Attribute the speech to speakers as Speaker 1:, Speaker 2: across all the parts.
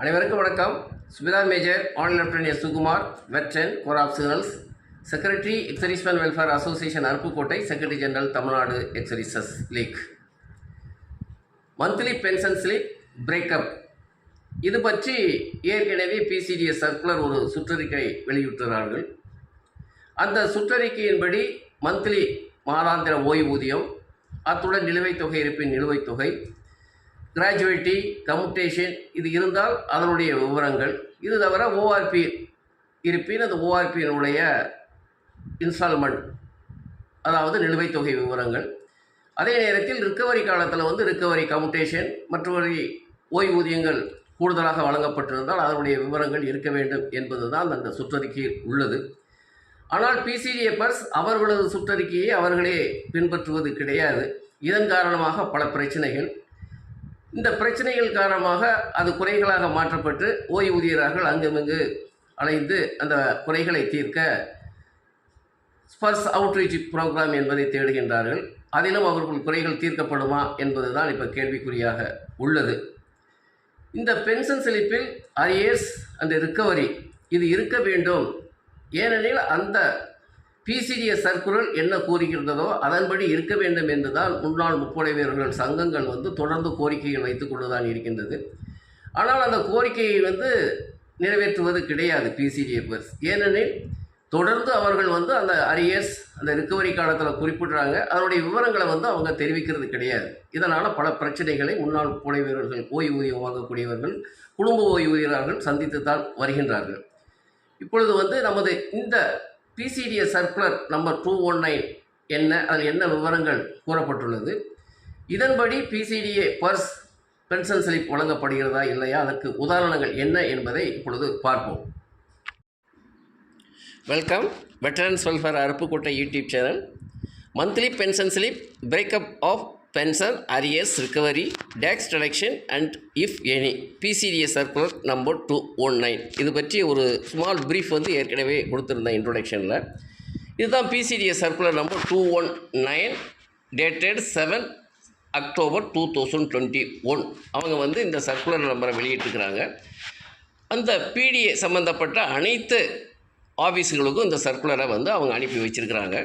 Speaker 1: அனைவருக்கும் வணக்கம். Subedar major and lieutenant S Sukumar veteran corps of signals secretary ex-servicemen welfare association Aruppukottai secretary general Tamil Nadu ex-services league. Monthly pension slip breakup இது பற்றி ஏற்கனவே பிசிடிஎஸ் circular ஒரு சுற்றறிக்கை வெளியிட்டுள்ளார்கள் அந்த சுற்றறிக்கையின்படி மந்த்லி மாதாந்திர ஓய்வூதியம் அத்துடன் நிலுவைத் தொகை இருப்பின் நிலுவைத் தொகை கிராஜுவேட்டி கம்யூட்டேஷன் இது இருந்தால் அதனுடைய விவரங்கள். இது தவிர ஓஆர்பி இருப்பின் அந்த ஓஆர்பியினுடைய இன்ஸ்டால்மெண்ட் அதாவது நிலுவைத் தொகை விவரங்கள். அதே நேரத்தில் ரிக்கவரி காலத்தில் வந்து ரிக்கவரி கம்யூட்டேஷன் மற்றவரை ஓய்வூதியங்கள் கூடுதலாக வழங்கப்பட்டிருந்தால் அதனுடைய விவரங்கள் இருக்க வேண்டும் என்பது தான் அந்த சுற்றறிக்கையில் உள்ளது. ஆனால் பிசிஜிஎஃப்எஸ் அவர்களது சுற்றறிக்கையை அவர்களே பின்பற்றுவது கிடையாது. இதன் காரணமாக பல பிரச்சனைகள் இந்த பிரச்சனைகள் காரணமாக அது குறைகளாக மாற்றப்பட்டு ஓய்வூதியர்கள் அங்குமிங்கு அலைந்து அந்த குறைகளை தீர்க்க ஸ்பர்ஸ் அவுட்ரீச் ப்ரோக்ராம் என்பதை தேடுகின்றார்கள். அதிலும் அவர்கள் குறைகள் தீர்க்கப்படுமா என்பதுதான் இப்போ கேள்விக்குறியாக உள்ளது. இந்த பென்ஷன் செழிப்பில் அரியர்ஸ் அந்த ரிக்கவரி இது இருக்க வேண்டும். ஏனெனில் அந்த பிசிஜிஎஸ் சர்க்குலர் என்ன கூறுகின்றதோ அதன்படி இருக்க வேண்டும் என்றுதான் முன்னாள் முப்படை வீரர்கள் சங்கங்கள் வந்து தொடர்ந்து கோரிக்கைகள் வைத்துக் கொண்டுதான் இருக்கின்றது. ஆனால் அந்த கோரிக்கையை வந்து நிறைவேற்றுவது கிடையாது பிசிடிஎஃப்எஸ் ஏனெனில் தொடர்ந்து அவர்கள் வந்து அந்த அரியர்ஸ் அந்த ரிக்கவரி காலத்தில் குறிப்பிடுறாங்க. அதனுடைய விவரங்களை வந்து அவங்க தெரிவிக்கிறது கிடையாது. இதனால் பல பிரச்சனைகளை முன்னாள் புனை வீரர்கள் ஓய்வூதியம் வாங்கக்கூடியவர்கள் குடும்ப ஓய்வூதியர்கள் சந்தித்து தான் வருகின்றார்கள். இப்பொழுது வந்து நமது இந்த PCDS circular number two one nine என்ன? அதில் என்ன விவரங்கள் கூறப்பட்டுள்ளது? இதன்படி பிசிடிஏ பர்ஸ் பென்ஷன் ஸ்லிப் வழங்கப்படுகிறதா இல்லையா? அதற்கு உதாரணங்கள் என்ன என்பதை இப்பொழுது பார்ப்போம். Welcome veterans welfare Aruppukottai YouTube channel monthly pension slip breakup of pension arrears recovery tax deduction and if any. PCDS circular number two one nine. இது பற்றி ஒரு ஸ்மால் ப்ரீஃப் வந்து ஏற்கனவே கொடுத்துருந்தேன் இன்ட்ரொடக்ஷனில் இதுதான் PCDS circular number two one nine dated seven October two thousand twenty one அவங்க வந்து இந்த சர்க்குலர் நம்பரை வெளியிட்டிருக்கிறாங்க. அந்த பிடிஏ சம்மந்தப்பட்ட அனைத்து ஆஃபீஸுகளுக்கும் இந்த சர்க்குலரை வந்து அவங்க அனுப்பி வச்சுருக்கிறாங்க.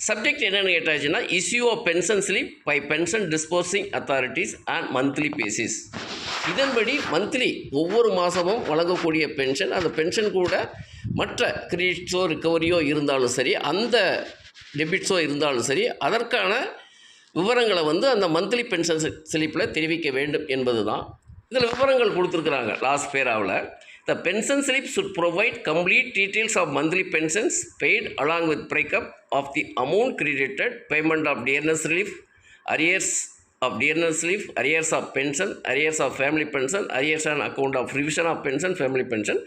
Speaker 1: சப்ஜெக்ட் என்னென்னு கேட்டாச்சுன்னா issue of pension slip by pension disbursing authorities and monthly basis இதன்படி மந்த்லி ஒவ்வொரு மாதமும் வழங்கக்கூடிய பென்ஷன் அந்த பென்ஷன் கூட மற்ற கிரெடிட்ஸோ ரிக்கவரியோ இருந்தாலும் சரி அந்த டெபிட்ஸோ இருந்தாலும் சரி அதற்கான விவரங்களை வந்து அந்த மந்த்லி பென்ஷன் ஸ்லிப்பில் தெரிவிக்க வேண்டும் என்பது தான் இதில் விவரங்கள் கொடுத்துருக்குறாங்க லாஸ்ட் பேராவில் the pension slip should provide complete details of monthly pensions paid along with breakup of the amount credited payment of dearness relief arrears of dearness relief arrears of pension arrears of family pension arrears and account of revision of pension family pension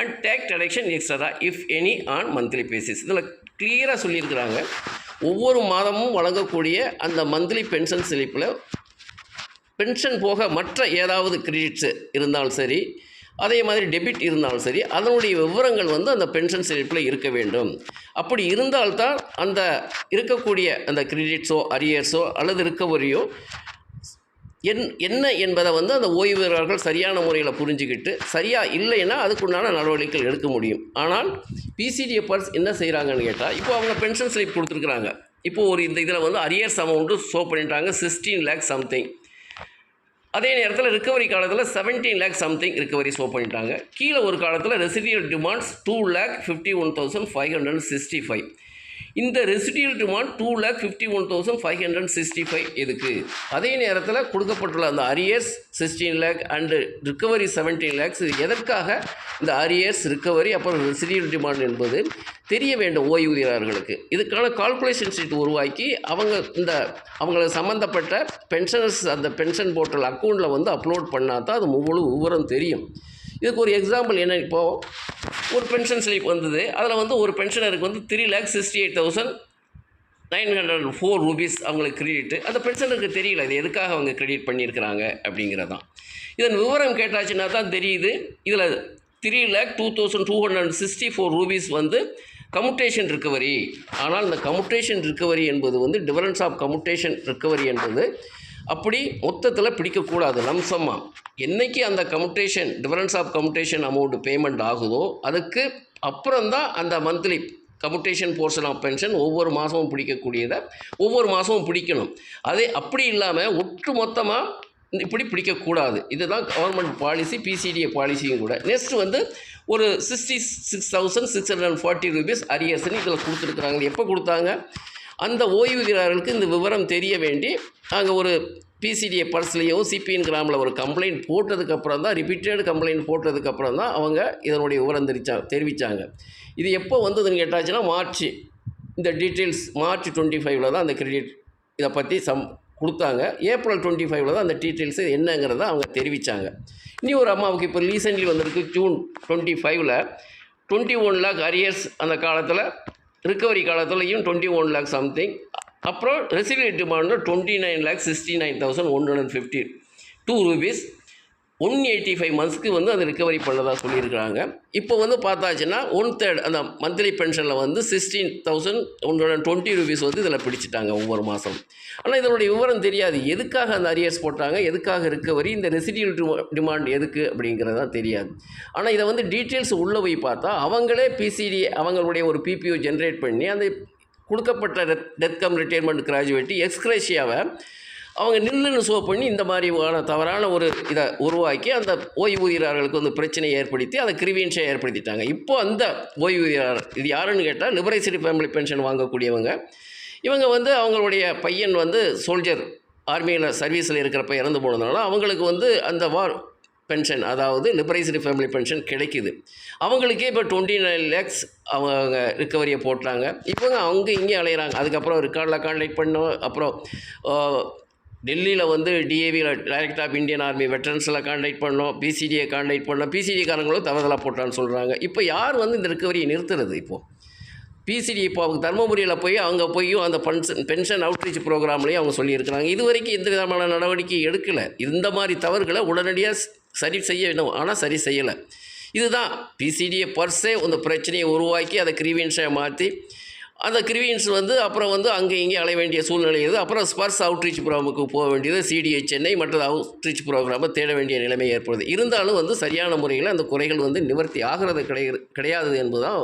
Speaker 1: and tax deduction extra if any on monthly basis இதில் கிளியராக சொல்லியிருக்கிறாங்க. ஒவ்வொரு மாதமும் வழங்கக்கூடிய அந்த monthly pension ஸ்லிப்பில் pension போக மற்ற ஏதாவது கிரெடிட்ஸு இருந்தாலும் சரி அதே மாதிரி டெபிட் இருந்தாலும் சரி அதனுடைய விவரங்கள் வந்து அந்த பென்ஷன் ஸ்லிப்பில் இருக்க வேண்டும். அப்படி இருந்தால்தான் அந்த இருக்கக்கூடிய அந்த கிரெடிட்ஸோ அரியர்ஸோ அல்லது ரிக்கவரியோ என் என்ன என்பதை வந்து அந்த ஓய்வூதியர்கள் சரியான முறையில் புரிஞ்சுக்கிட்டு சரியாக இல்லைன்னா அதுக்குண்டான நடவடிக்கைகள் எடுக்க முடியும். ஆனால் பிசிடிஎஃப்ஆர்ஸ் என்ன செய்கிறாங்கன்னு கேட்டால் இப்போ அவங்க பென்ஷன் ஸ்லிப் கொடுத்துருக்குறாங்க. இப்போ ஒரு இந்த இதில் வந்து அரியர்ஸ் அமௌண்ட்டு ஷோ பண்ணிட்டாங்க சிக்ஸ்டீன் லேக் சம்திங் அதே நேரத்தில் ரிக்கவரி காலத்தில் seventeen lakh something recovery show பண்ணிட்டாங்க. கீழே ஒரு காலத்தில் residual demands two lakh fifty one thousand five hundred sixty five இந்த residual demand two lakh fifty one thousand five hundred sixty five இருக்குது அதே நேரத்தில் கொடுக்கப்பட்டுள்ள அந்த arrears sixteen lakh and recovery seventeen lakhs இது எதற்காக இந்த அரியர்ஸ் ரிக்கவரி அப்புறம் ரெசிடியல் டிமாண்ட் என்பது தெரிய வேண்டும் ஓய்வூதியர்களுக்கு இதுக்கான கால்குலேஷன் ஷீட் உருவாக்கி அவங்க இந்த அவங்களுக்கு சம்மந்தப்பட்ட பென்ஷனர்ஸ் அந்த பென்ஷன் போர்ட்டல் அக்கௌண்ட்டில் வந்து அப்லோட் பண்ணால் தான் அது முழு விவரம் தெரியும். இதுக்கு ஒரு எக்ஸாம்பிள் என்ன இப்போது ஒரு பென்ஷன் ஸ்லிப் வந்தது அதில் வந்து ஒரு பென்ஷனருக்கு வந்து three lakh sixty eight thousand nine hundred four rupees அவங்களுக்கு கிரெடிட்டு அந்த பென்ஷனருக்கு தெரியல இது எதுக்காக அவங்க கிரெடிட் பண்ணியிருக்கிறாங்க அப்படிங்கிறதான். இதன் விவரம் கேட்டாச்சுன்னா தான் தெரியுது. இதில் three lakh two thousand two hundred sixty four rupees வந்து கமுட்டேஷன் ரிக்கவரி ஆனால் இந்த கமுட்டேஷன் ரிக்கவரி என்பது வந்து டிஃபரன்ஸ் ஆஃப் கமுட்டேஷன் ரிக்கவரி என்பது அப்படி மொத்தத்தில் பிடிக்கக்கூடாது லம்சமாக என்னைக்கு அந்த commutation difference of commutation amount payment ஆகுதோ அதுக்கு அப்புறம் தான் அந்த monthly commutation portion of pension ஒவ்வொரு மாதமும் பிடிக்கக்கூடியதை ஒவ்வொரு மாதமும் பிடிக்கணும். அதே அப்படி இல்லாமல் ஒட்டு மொத்தமாக இப்படி பிடிக்கக்கூடாது. இதுதான் கவர்மெண்ட் பாலிசி பிசிடிஏ பாலிசியும் கூட. நெக்ஸ்ட் வந்து ஒரு sixty six thousand six hundred and forty rupees அரியர்ஸ்னு இதில் கொடுத்துருக்குறாங்க. எப்போ கொடுத்தாங்க? அந்த ஓய்வுகிறார்களுக்கு இந்த விவரம் தெரிய வேண்டி அங்கே ஒரு பிசிடிஏ பர்ஸ்லேயும் சிபிஎன் கிராமில் ஒரு கம்ப்ளைண்ட் போட்டதுக்கப்புறம் தான் ரிப்பீட்டட் கம்ப்ளைண்ட் போட்டதுக்கப்புறம் தான் அவங்க இதனுடைய விவரம் தெரிவிச்சா தெரிவித்தாங்க இது எப்போ வந்ததுன்னு கேட்டாச்சுன்னா மார்ச் இந்த டீட்டெயில்ஸ் மார்ச் டுவெண்ட்டி ஃபைவ்ல தான் அந்த கிரெடிட் இதை பற்றி சம் கொடுத்தாங்க. ஏப்ரல் டுவெண்ட்டி ஃபைவ்ல தான் அந்த டீட்டெயில்ஸு என்னங்கிறத அவங்க தெரிவித்தாங்க இனி ஒரு அம்மாவுக்கு இப்போ ரீசெண்ட்லி வந்திருக்கு ஜூன் டுவெண்ட்டி ஃபைவ்ல டுவெண்ட்டி ஒன் லேக் அரியர்ஸ் அந்த காலத்தில் ரிக்கவரி காலத்துலையும் டுவெண்ட்டி ஒன் லேக் சம்திங் அப்புறம் residual demand twenty nine lakh sixty nine thousand one hundred fifty two rupees one eighty five மந்த்ஸ்க்கு வந்து அதை ரிக்கவரி பண்ணதாக சொல்லியிருக்கிறாங்க. இப்போ வந்து பார்த்தாச்சுன்னா ஒன் தேர்ட் அந்த மந்த்லி பென்ஷனில் வந்து sixteen thousand one hundred twenty rupees வந்து இதில் பிடிச்சிட்டாங்க ஒவ்வொரு மாதம் ஆனால் இதனுடைய விவரம் தெரியாது. எதுக்காக அந்த அரியர்ஸ் போட்டாங்க? எதுக்காக ரிக்கவரி இந்த ரெசிடியல் டிமாண்ட் எதுக்கு அப்படிங்கிறது தான் தெரியாது. ஆனால் இதை வந்து டீட்டெயில்ஸ் உள்ளே போய் பார்த்தா அவங்களே பிசிடி அவங்களுடைய ஒரு பிபிஓ ஜென்ரேட் பண்ணி அந்த கொடுக்கப்பட்ட டெத் கம் ரிட்டையர்மெண்ட் கிராஜுவேட்டி எக்ஸ்கிரேஷியாவை அவங்க நில்லுன்னு சோ பண்ணி இந்த மாதிரியான தவறான ஒரு இதை உருவாக்கி அந்த ஓய்வூதியர்களுக்கு வந்து பிரச்சனையை ஏற்படுத்தி அதை கிரிவியன்ஸை ஏற்படுத்திட்டாங்க. இப்போ அந்த ஓய்வூதியர் இது யாருன்னு கேட்டால் லிபரேசரி ஃபேமிலி பென்ஷன் வாங்கக்கூடியவங்க. இவங்க வந்து அவங்களுடைய பையன் வந்து சோல்ஜர் ஆர்மியில் சர்வீஸில் இருக்கிறப்ப இறந்து போனதுனால அவங்களுக்கு வந்து அந்த வார் பென்ஷன் அதாவது லிபரேசரி ஃபேமிலி பென்ஷன் கிடைக்குது. அவங்களுக்கே இப்போ டுவெண்ட்டி நைன் லேக்ஸ் அவங்க ரிக்கவரியை போட்டாங்க. இப்போ அவங்க இங்கே அலையிறாங்க. அதுக்கப்புறம் ரெக்கார்டில் கான்டாக்ட் பண்ணோம். அப்புறம் டெல்லியில் வந்து டிஏவியில் டைரக்ட் ஆஃப் இந்தியன் ஆர்மி வெட்டரன்ஸில் கான்டாக்ட் பண்ணோம். பிசிடியை கான்டாக்ட் பண்ணோம். பிசிடிக்காரங்களும் தவறுதலாக போட்டான்னு சொல்கிறாங்க இப்போ யார் வந்து இந்த ரிக்கவரியை நிறுத்துறது இப்போது பிசிடி இப்போ அவங்க தர்மபுரியில் போய் அவங்க போய் அந்த பென்ஷன் பென்ஷன் அவுட்ரீச் ப்ரோக்ராம்லேயும் அவங்க சொல்லியிருக்கிறாங்க. இது வரைக்கும் எந்த விதமான நடவடிக்கை எடுக்கலை. இந்த மாதிரி தவறுகளை உடனடியாக சரி செய்ய வேண்டும். ஆனால் சரி செய்யலை. இதுதான் பிசிடியை பர்ஸே அந்த பிரச்சனையை உருவாக்கி அதை கிரீவியன்ஸை மாற்றி அந்த கிரிவியன்ஸ் வந்து அப்புறம் வந்து அங்கே இங்கே அலைய வேண்டிய சூழ்நிலை இருக்குது அப்புறம் ஸ்பர்ஸ் அவுட்ரீச் ப்ரோக்ராமுக்கு போக வேண்டியது சிடிஐ சென்னை மற்றது அவுட்ரீச் ப்ரோக்ராமை தேட வேண்டிய நிலைமை ஏற்படுது. இருந்தாலும் வந்து சரியான முறையில் அந்த குறைகள் வந்து நிவர்த்தி ஆகிறது கிடையாது கிடையாது என்பதுதான்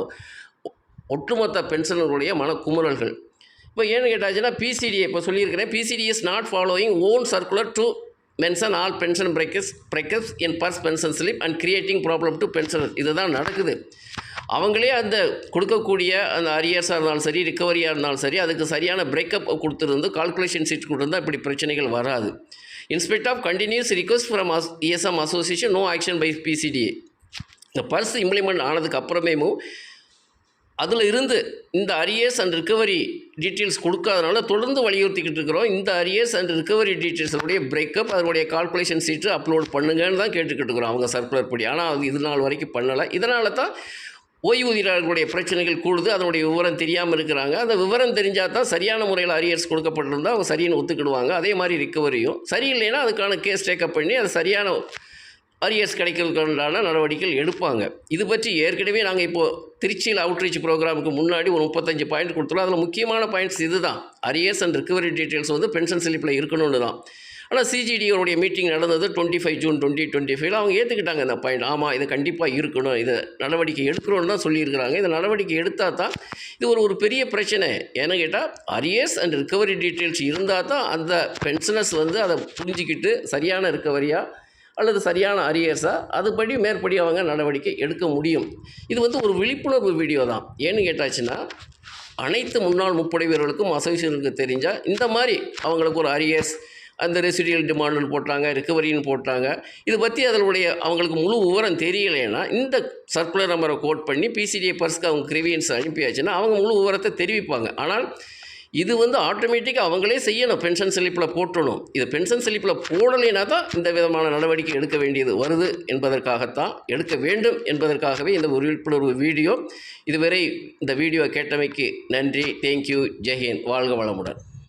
Speaker 1: ஒட்டுமொத்த பென்ஷனர்களுடைய மன குமுறல்கள் இப்போ ஏன்னு கேட்டாச்சுன்னா பிசிடிஏ இப்போ சொல்லியிருக்கிறேன். PCD is not following own circular to mention all pension breakers breakers in purse pension slip and creating problem to pensioner இதுதான் நடக்குது. அவங்களே அந்த கொடுக்கக்கூடிய அந்த அரியர்ஸாக இருந்தாலும் சரி ரிக்கவரியாக இருந்தாலும் சரி அதுக்கு சரியான பிரேக்கப் கொடுத்துருந்து கால்குலேஷன் சீட் கொடுத்துருந்தா இப்படி பிரச்சனைகள் வராது. In spite of continuous request from us ESM association no action by PCDA இந்த பர்ஸ் இம்ப்ளிமெண்ட் ஆனதுக்கு அப்புறமேவும் அதில் இருந்து இந்த அரியர்ஸ் அண்ட் ரிக்கவரி டீட்டெயில்ஸ் கொடுக்காதனால தொடர்ந்து வலியுறுத்திக்கிட்டு இருக்கிறோம். இந்த அரியர்ஸ் அண்ட் ரிக்கவரி டீட்டெயில்ஸுடைய பிரேக்கப் அதனுடைய கால்குலேஷன் சீட்டு அப்லோட் பண்ணுங்கன்னு தான் கேட்டுக்கிட்டு இருக்கிறோம் அவங்க சர்க்குலர் படி. ஆனால் அது இது நாள் வரைக்கும் பண்ணலை. இதனால தான் ஓய்வூதியர்களுடைய பிரச்சனைகள் கூடுது. அதனுடைய விவரம் தெரியாமல் இருக்கிறாங்க. அந்த விவரம் தெரிஞ்சால் தான் சரியான முறையில் அரியர்ஸ் கொடுக்கப்பட்டிருந்தால் அவங்க சரின்னு ஒத்துக்கிடுவாங்க. அதே மாதிரி ரிக்கவரியும் சரியில்லைன்னா அதுக்கான கேஸ் டேக்கப் பண்ணி அது சரியான அரியர்ஸ் கிடைக்கிறதுக்கான நடவடிக்கைகள் எடுப்பாங்க. இது பற்றி ஏற்கனவே நாங்கள் இப்போது திருச்சியில் அவுட்ரீச் ப்ரோக்ராமுக்கு முன்னாடி ஒரு முப்பத்தஞ்சு பாயிண்ட் கொடுத்துருவோம் அதில் முக்கியமான பாயிண்ட்ஸ் இது தான் அரியர்ஸ் அண்ட் ரிக்கவரி டீட்டெயில்ஸ் வந்து பென்ஷன் ஸ்லிப்பில் இருக்கணும்னு தான். ஆனால் சிஜிடியோடைய மீட்டிங் நடந்தது twenty five June twenty twenty ஃபைவ்ல அவங்க ஏற்றுக்கிட்டாங்க இந்த பாயிண்ட் ஆமாம் இது கண்டிப்பாக இருக்கணும். இது நடவடிக்கை எடுக்கணும்னு தான் சொல்லியிருக்கிறாங்க. இந்த நடவடிக்கை எடுத்தால் தான் இது ஒரு ஒரு பெரிய பிரச்சனை. ஏன்னு கேட்டால் அரியர்ஸ் அண்ட் ரிக்கவரி டீட்டெயில்ஸ் இருந்தால் தான் அந்த பென்ஷனர்ஸ் வந்து அதை புரிஞ்சிக்கிட்டு சரியான ரிக்கவரியாக அல்லது சரியான அரியர்ஸாக அதுபடி மேற்படி அவங்க நடவடிக்கை எடுக்க முடியும். இது வந்து ஒரு விழிப்புணர்வு வீடியோ தான். ஏன்னு கேட்டாச்சுன்னா அனைத்து முன்னாள் முப்படை வீரர்களுக்கும் அசோசியேஷனுக்கு தெரிஞ்சால் இந்த மாதிரி அவங்களுக்கு ஒரு அரியர்ஸ் அந்த ரெசிடியல் டிமாண்டுன்னு போட்டாங்க ரிக்கவரின்னு போட்டாங்க. இது பற்றி அதனுடைய அவங்களுக்கு முழு விவரம் தெரியலைன்னா இந்த சர்க்குலர் நம்பரை கோட் பண்ணி பிசிடிஏ பர்ஸ்க்கு அவங்க கிரிவியன்ஸ் அனுப்பியாச்சுன்னா அவங்க முழு விவரத்தை தெரிவிப்பாங்க. ஆனால் இது வந்து ஆட்டோமேட்டிக்காக அவங்களே செய்யணும். பென்ஷன் செழிப்பில் போட்டணும் இது பென்ஷன் செழிப்பில் போடலைனா தான் இந்த விதமான நடவடிக்கை எடுக்க வேண்டியது வருது என்பதற்காகத்தான் எடுக்க வேண்டும் என்பதற்காகவே இந்த ஒரு விழிப்புணர்வு வீடியோ. இதுவரை இந்த வீடியோ கேட்டமைக்கு நன்றி. தேங்க்யூ ஜெஹின் வாழ்க வளமுடன்.